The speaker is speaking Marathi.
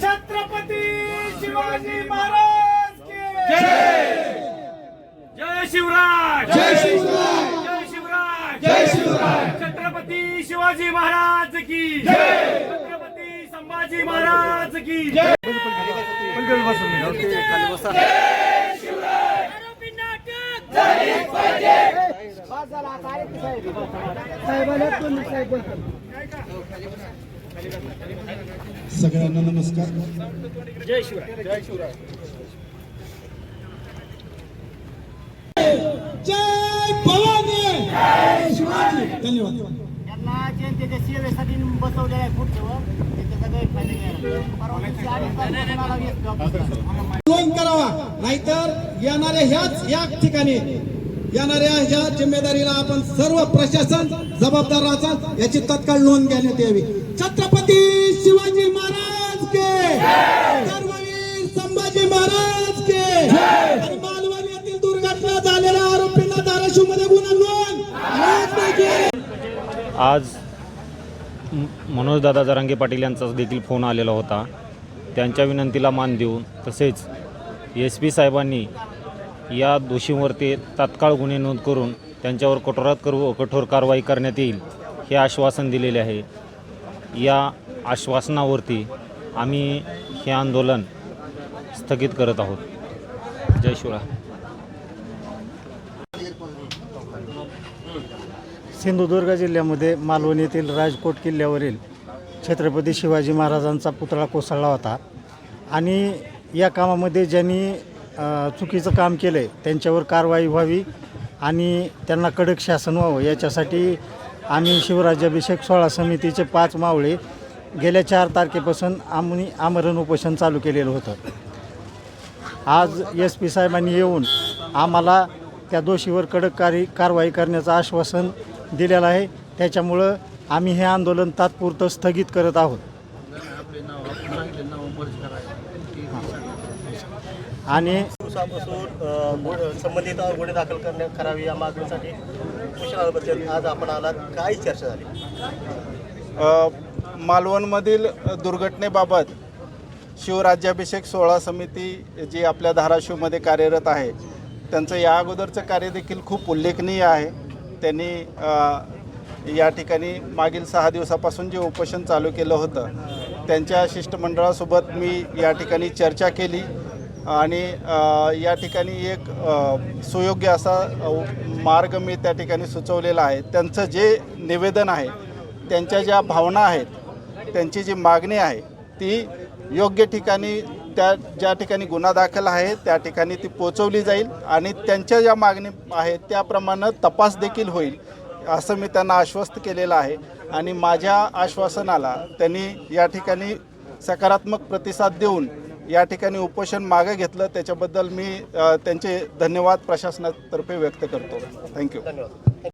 छत्रपती शिवाजी महाराज की जय! शिवराज! जय शिवराज! जय शिवराज! जय शिवराज! छत्रपती शिवाजी महाराज की जय! संभाजी महाराज की जय! सगळ्यांना नमस्कार. जय शिवराज जय शिवराज जय भवानी. धन्यवाद. त्यांना जनतेच्या सेवेसाठी बसवलेलं आहे त्याचा गैरफायदा. नोंद करावा नाहीतर येणाऱ्या ह्याच या ठिकाणी येणाऱ्या ह्या जिम्मेदारीला आपण सर्व प्रशासन जबाबदार राहतात याची तत्काळ नोंद घेण्यात यावी. छत्रपती शिवाजी महाराज! आज मनोजदादा जरांगे पाटील यांचा देखील फोन आलेला होता. त्यांच्या विनंतीला मान देऊन तसेच एस पी साहेबांनी या दोषींवरती तात्काळ गुन्हे नोंद करून त्यांच्यावर कठोरात करू कठोर कारवाई करण्यात येईल हे आश्वासन दिलेले आहे. या आश्वासनावरती आम्ही हे आंदोलन स्थगित करत आहोत. जय शिवराय. सिंधुदुर्ग जिल्ह्यामध्ये मालवण येथील राजकोट किल्ल्यावरील छत्रपती शिवाजी महाराजांचा पुतळा कोसळला होता. आणि या कामामध्ये ज्यांनी चुकीचं काम केलं आहे त्यांच्यावर कारवाई व्हावी आणि त्यांना कडक शासन व्हावं याच्यासाठी आम्ही शिवराज्याभिषेक सोहळा समितीचे पाच मावळे गेल्या चार तारखेपासून आम्ही आमरण उपोषण चालू केलेलं होतं. आज एस पी साहेबांनी येऊन आम्हाला त्या दोषीवर कडक कारी कारवाई करण्याचं आश्वासन दिलेलं आहे. त्याच्यामुळं आम्ही हे आंदोलन तात्पुरतं स्थगित करत आहोत. आणि दिवसापासून अ, गु- संबंधित गुन्हे दाखल करण्यात करावी या मागणीसाठी आज आपण आलात. काय चर्चा झाली? मालवणमधील दुर्घटनेबाबत शिवराज्याभिषेक सोहळा समिती जी आपल्या धाराशिवमध्ये कार्यरत आहे त्यांचं या अगोदरचं कार्य देखील खूप उल्लेखनीय आहे. त्यांनी या ठिकाणी मागील सहा दिवसापासून जे उपोषण चालू केलं होतं त्यांच्या शिष्टमंडळासोबत मी या ठिकाणी चर्चा केली आणि या ठिकाणी एक सुयोग्य असा मार्ग मी त्या ठिकाणी सुचवलेला आहे. त्यांचं जे निवेदन आहे त्यांच्या ज्या भावना आहेत त्यांची जी मागणी आहे ती योग्य ठिकाणी त्या ज्या ठिकाणी गुन्हा दाखल आहे त्या ठिकाणी ती पोचवली जाईल आणि त्यांच्या ज्या मागणी आहेत त्याप्रमाणे तपास देखील होईल असं मी त्यांना आश्वस्त केलेलं आहे. आणि माझ्या आश्वासनाला त्यांनी या ठिकाणी सकारात्मक प्रतिसाद देऊन या ठिकाणी उपोषण मागे घेतलं. त्याच्याबद्दल मी त्यांचे धन्यवाद प्रशासनातर्फे व्यक्त करतो. थँक्यू धन्यवाद.